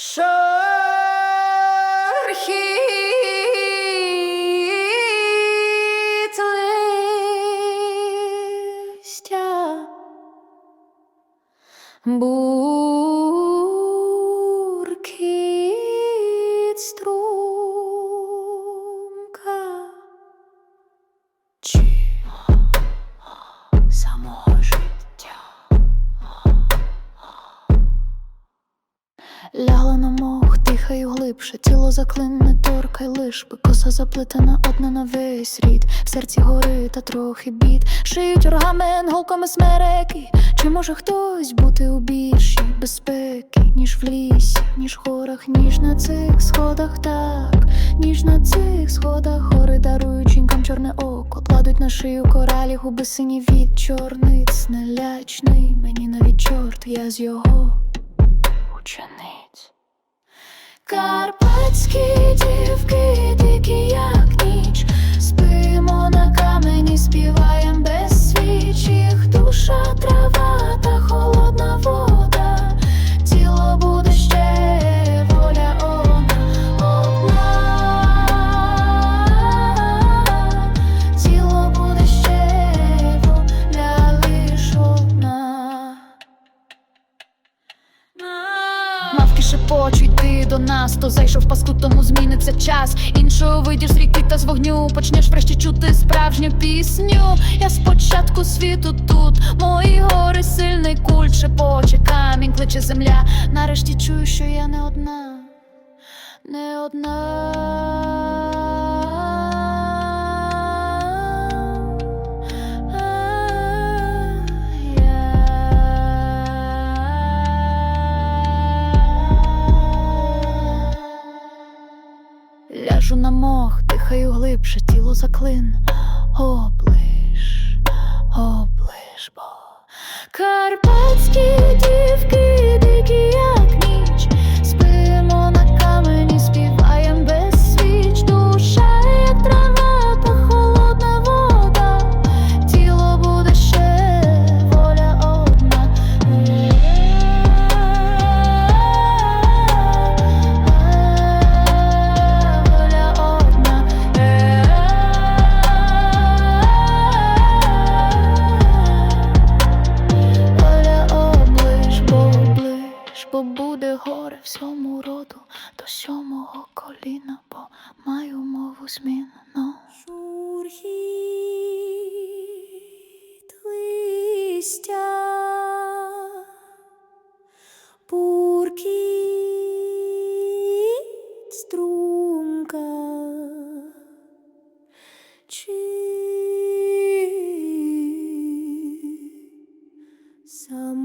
Шорхіт листя, буркіт струмка, чи самого Ляла на мох, дихаю глибше, тіло заклинне, торкай лиш би коса заплетена одна на весь рід. В серці гори та трохи бід. Шиють оргамент голками смереки. Чи може хтось бути у більшій безпеки, ніж в лісі, ніж в горах, ніж на цих сходах, так, ніж на цих сходах гори дарують жінкам чорне око, кладуть на шию коралі, губи сині від чорниць, нелячний, мені навіть чорт, я з його учениць. Карпатські Мавки шепочуть, ти до нас, то зайшов паску, тому зміниться час. Іншого вийдеш з ріки та з вогню, почнеш врешті чути справжню пісню. Я спочатку світу тут, мої гори, сильний культ, шепоче, камінь, кличе земля. Нарешті чую, що я не одна, не одна. Дихаю глибше, тіло заклин. Облиш, облиш, бо Карпатські бо буде горе всьому роду до сьомого коліна, бо маю мову змінну. Шурхіт листя, буркіт струмка, чи життя.